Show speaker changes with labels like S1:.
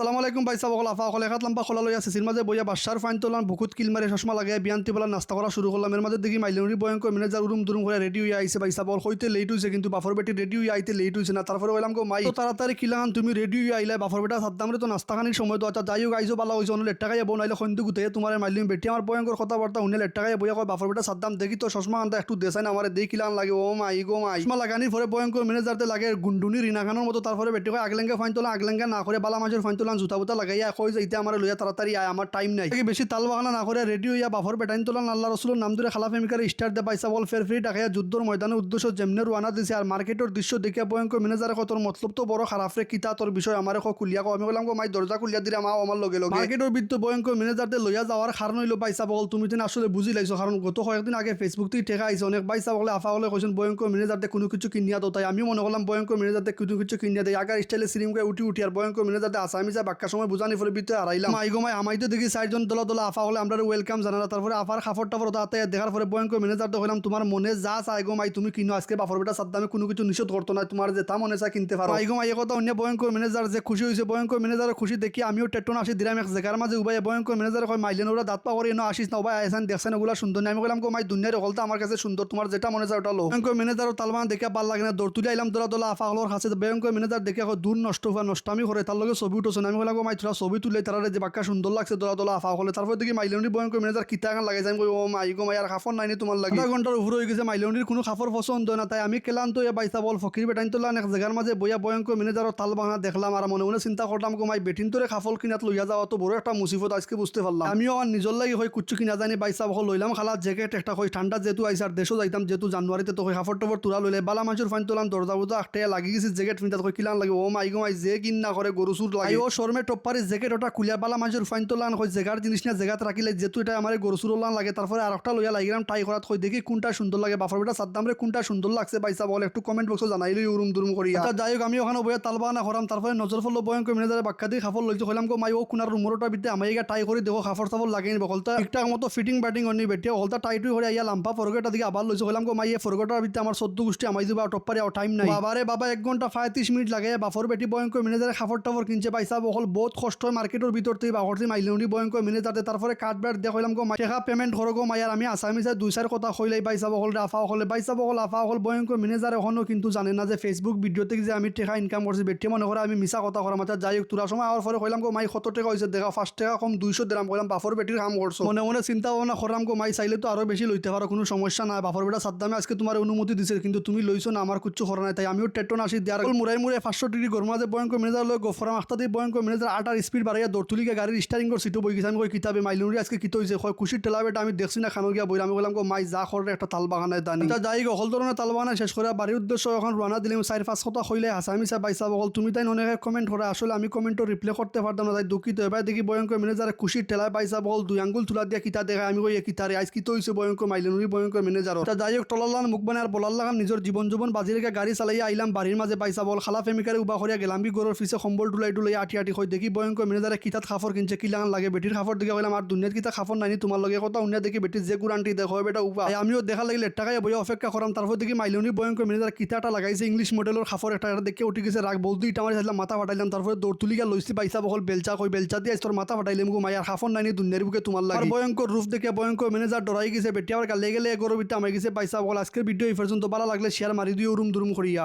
S1: সালাম আলাইকুম ভাই সাহেব আফা অকলে খাত লাম্বা খোলা লইয়া সিসির মাঝে বইয়া বাসার ফাইন তোলান বুকুত কিল মারে চশমা লাগে বিয়ান্তি বলা নাস্তা করা শুরু করলাম। এর মাঝে দেখি মাইলিনুরি ভয়ঙ্কর ম্যানেজার উরুম দুরুম করে রেডি হয়ে আইসে ভাই সাহেব হইতে লেট হয়েছে কিন্তু বাফর বেটি রেডি হয়ে আইতে লেট হয়েছে না। তারপরে বললাম গো মাই তো তাড়াতাড়ি কিলান তুমি রেডি হয়ে আইলে বাফর বেটা সাদ্দামরে তো নাস্তাখানির সময় তো আচ্ছা যাই হোক আইসো ভালো হয়েছে অন্য লেট্টা খাইয়া বনাইলে সন্ধু গুতে তোমার মাইলিম বেটি। আমার ভয়ঙ্কর কথাবার্তা উনি লেট্টা খাইয়া বইয়া কয় বাফর বেটা সাদ্দাম দেখি তো চশমা আনতে একটু দেশাই না আমার দেই কিলান লাগে। ও মাই গো মাই। চশমা লাগানির পরে ভয়ঙ্কর ম্যানেজারতে লাগে গুন্ডুনি রিনাখানোর মতো। তারপরে বেটি কয় আগলেঙ্গে ফাইন তোলা আগলেঙ্গে না করে বালা মাছের ফাইন তোলান জুতা বুতা লাগাইয়া কই যে ইতে আমার লইয়া তাড়াতাড়ি আয় আমার টাইম নাই। বেশি তাল বাগানা না করে রেডি হইয়া বাফর বেটাইন তোলান আল্লাহ রসুলের নাম ধরে খালা প্রেমিকার স্টার দে পাইসা বল ফের ফ্রি টাকাইয়া যুদ্ধর ময়দানের উদ্দেশ্য যেমনে রুয়ানা দিছে আর মার্কেটের দৃশ্য দেখে ভয়ঙ্কর ম্যানেজার কত মতলব তো বড় খারাপ রে কিতা তোর বিষয় আমার ক কুলিয়া কো? আমি বললাম গো মাই দরজা কুলিয়া দিলে মা আমার লগে লগে। মার্কেটের বিদ্যুৎ ভয়ঙ্কর ম্যানেজারতে লইয়া যাওয়ার কারণ হইল পাইসা বল, তুমি তো আসলে বুঝি লাইছো কারণ গত কয়েকদিন আগে ফেসবুক থেকে ঠেকা আইছে অনেক পাইসা বলে, আফা বলে কইছেন ভয়ঙ্কর ম্যানেজারতে কোনো কিছু কিনিয়া তো তাই আমি মনে করলাম ভয়ঙ্কর ম্যানেজারতে কোনো কিছু কিনিয়া দেয় আগার স্টাইলে সিরিম উঠি উঠি আর ভয়ঙ্কর ম্যানেজারতে আসামি যা বাক্কা সময় বুঝানি ফলে ভিতরে হারাইলাম আই গো মাই আমাই তো দেখি চারজন দলা দলা আফা হলে আমরা ওয়েলকাম জানালা। তারপরে আফার খাফর টাফর তাতে দেখার পরে ভয়ঙ্কর ম্যানেজার তো হইলাম তোমার মনে যা চাই গো মাই, তুমি কিনো? আজকে বাফর বেটা সাদ্দামে কোনো কিছু নিষেধ করতো না তোমার যে তা মনে চা কিনতে পারো আই গো মাই কথা অন্য ভয়ঙ্কর ম্যানেজার যে খুশি হয়েছে ভয়ঙ্কর ম্যানেজারের খুশি দেখি আমিও টেটন আসি দিলাম এক জায়গার মাঝে উবাই ভয়ঙ্কর ম্যানেজার কয় মাইলেন ওরা দাঁত পা করে এনে আসিস না, উবাই আইসান দেখছেন ওগুলা সুন্দর আমি বললাম গো মাই দুনিয়ার হলতা আমার কাছে সুন্দর তোমার যেটা মনে চায় ওটা লো। ভয়ঙ্কর ম্যানেজার তালমান দেখে ভালো লাগে না দৌড় তুলে আইলাম দোলা দোলা আফা হলোর কাছে ভয়ঙ্কর ম্যানেজার দেখে দূর নষ্ট হওয়া নষ্ট আমি করে তার লগে ছবি উঠছে। আমি বললাম মাই তোরা ছবি তুলে তারা যে বাক্কা সুন্দর লাগছে দোলা দোলা আফা হলে তারপর দেখি মাইলেনি ভয়ঙ্কর ম্যানেজার কিতা গান লাগাই যাই ও মাই গো মাই আর খাফর নাইনি তোমার লাগে? আধা ঘণ্টার উপরে হয়ে গেছে মাইলেনির কোনো খাফর পছন্দ না তাই আমি কেলাম তো এ বাইসা বল ফকির বেটাইন তোলান এক জায়গার মাঝে বইয়া বয়ন ভয়ঙ্কর ম্যানেজারও তাল বাহানা দেখলাম আর মনে মনে চিন্তা করলাম গো মাই বেটিন তোরে খাফল কিনাত লইয়া যাওয়া তো বড় একটা মুসিবত আজকে বুঝতে পারলাম আমিও আমার নিজের লাগে হয় কুচ্ছু কিনা জানি বাইসা বহল লইলাম খালা জ্যাকেট একটা হয় ঠান্ডা যেহেতু আইসে আর দেশও যাইতাম যেহেতু জানুয়ারিতে তো হয় হাফর টফর তুলা লইলে বালা মানুষের ফাইন তোলাম দরজা বুজা একটা লাগি গেছে জ্যাকেট ফিনতাত হয় কিলান লাগে ও মাই গো মাই যে কিন না করে গরু সুর লাগে। ও শর্মে টপ্পারি জ্যাকেট ওটা কুলিয়া বালা মানুষের ফাইন তোলান হয় জেগার জিনিস না জেগাত রাখিলে যেহেতু এটা আমার গরু সুর লান লাগে তারপরে আর একটা লইয়া লাগিলাম টাই করাত হয় দেখি কোনটা সুন্দর লাগে বাফর বেটা সাদ্দাম রে কোনটা সুন্দর লাগছে বাইসা বলে একটু কমেন্ট বক্সে জানাইলি উরুম দুরুম করিয়া আচ্ছা, যাই হোক আমি ওখানে বইয়া তালবানা করাম তারপরে নজর ফল ভয়ঙ্কর ম্যানেজারে বাক্কা দিয়ে খাফর লইতে হইলাম গো মাই ও কুনার রুমরটা বিতে আমি এগা টাই করে দেখো খাফর সাফর লাগে নিব হলতা ঠিকঠাক মতো ফিটিং ব্যাটিং অনি বেটিয়া হলতা টাইটু করে আইয়া লাম্পা ফরগেটা দিকে আবার লইছে হইলাম গো মাই এ ফরগেটার ভিতরে আমার সদ্য গোষ্ঠী আমাই দিবা টপ্পারে আর টাইম নাই। বাবারে বাবা এক ঘণ্টা পঁয়ত্রিশ মিনিট লাগে বাফর বেটি ভয়ঙ্কর ম্যানেজারে খাফর টাফর কিনছে পাইসা বহল বহুত কষ্ট হয় মার্কেটের ভিতর থেকে বাহর থেকে মাইলিউনি ভয়ঙ্কর ম্যানেজারে তারপরে কাঠ দিয়ে হইলাম গো টেকা পেমেন্ট করো গো মাইয়ার আমি আসামি চাই দুই চার কথা হইলাই বাইসা বহল আফা হলে বাইসা বহল আফা হল ভয়ঙ্কর ম্যানেজার এখনও কিন্তু জানে না যে ফেসবুক ভিডিও যে আমি টেকা ইনকাম করছি বেটি মনে করে আমি মিছা কথা করা মাথা যাই হোক তোরা সময় আমার পরে কইলাম গো মাই কত টাকা হয়েছে দেখা ফার্স্ট টাকা কম দুইশো দিলাম কইলাম বাফর বেটির কাম করছ মনে মনে চিন্তা ভাবনা করাম গো মাই চাইলে তো আরও বেশি লইতে পারো কোনো সমস্যা নাই। বাফর বেটা সাদ্দামে আজকে তোমার অনুমতি দিছে কিন্তু তুমি লইছো না আমার কিছু করা নাই। তাই আমিও টেটন আসি দেয়ার মুড়াই মুড়ে পাঁচশো ডিগ্রি গরমাতে ভয়ঙ্কর ম্যানেজার লয় গোফরাম আখতা দিয়ে ভয়ঙ্কর ম্যানেজার আটার স্পিড বাড়াইয়া দৌড় তুলিকে গাড়ির স্টারিং করে সিটও বই গেছে আমি কই কিতাবে মাইলুরি আজকে কিতো হয়েছে কয় খুশির টেলা বেটা আমি দেখছি না খানো বই আমি বললাম মাই, যা করে একটা তাল বাগানায় দানি। তা যাই হল ধরনের তাল বাগানায় শেষ করে বাড়ির উদ্দেশ্য এখন রানা দিলাম চার পাঁচ কথা হইলে হাসামি চা বাইসা বল তুমি তাই অনেকে কমেন্ট করে আসলে আমি কমেন্টও রিপ্লাই করতে পারতাম না, তাই দুঃখিত। এবার দেখি ভয়ঙ্কর ম্যানেজার খুশির টেলায় পাইসা বল দুই আঙ্গুল তুলা দিয়া কিতা দেখা আমি কই কিতারে আইস কিতো হইছে ভয়ঙ্কর মাইলেনুরি ভয়ঙ্কর ম্যানেজার তা যাই হোক টলাল্লান মুখ বানার বলাল্লাহান নিজের জীবন জীবন বাজি রেখে গাড়ি চালাইয়া আইলাম। বাড়ির মাঝে পাইসা বল খালা প্রেমিকারে উবা করিয়া গেলাম বি গরুর ফিসে সম্বল টুলাই টুলাই আটি আটি হই দেখি ভয়ঙ্কর ম্যানেজারে কিতাত খাফর কিনছে, কি লাগান লাগে? বেটির খাফর দিকে কইলাম আর দুনিয়ার কিতা খাফর নাইনি তোমার লগে কথা অন্য দেখি বেটির যে গুরান্টি দেখো বেটা উবা আমিও দেখা লাগিলে টাকায় বই অপেক্ষা করাম তারপর দেখি মাইলনি ভয়ঙ্কর ম্যানেজার কিতাটা লাগাইছে ইংলিশ মডেলের খাফর এটা। দেখে উঠে গেছে রাগ বলতে ইটা আমার চাইলাম মাথা ফাটাইলাম তারপরে দৌড় তুলিকা লইছি পাইসা বহল, বেলচা কই বেলচা দিয়ে তোর মাথা ফাটাইলাম গো মায়ার খাফর নাইনি দুনিয়ার বুকে তোমার লাগে। ভয়ঙ্কর রূপ দেখে ভয়ঙ্কর ম্যানেজার ডরাই গেছে, বেটি আবার গালে গেলে এগোর বিটা আমার গেছে পাইসা বল আজকের ভিডিও এই পর্যন্ত ভালো লাগলে শেয়ার মারি দিও রুম দুরুম করিয়া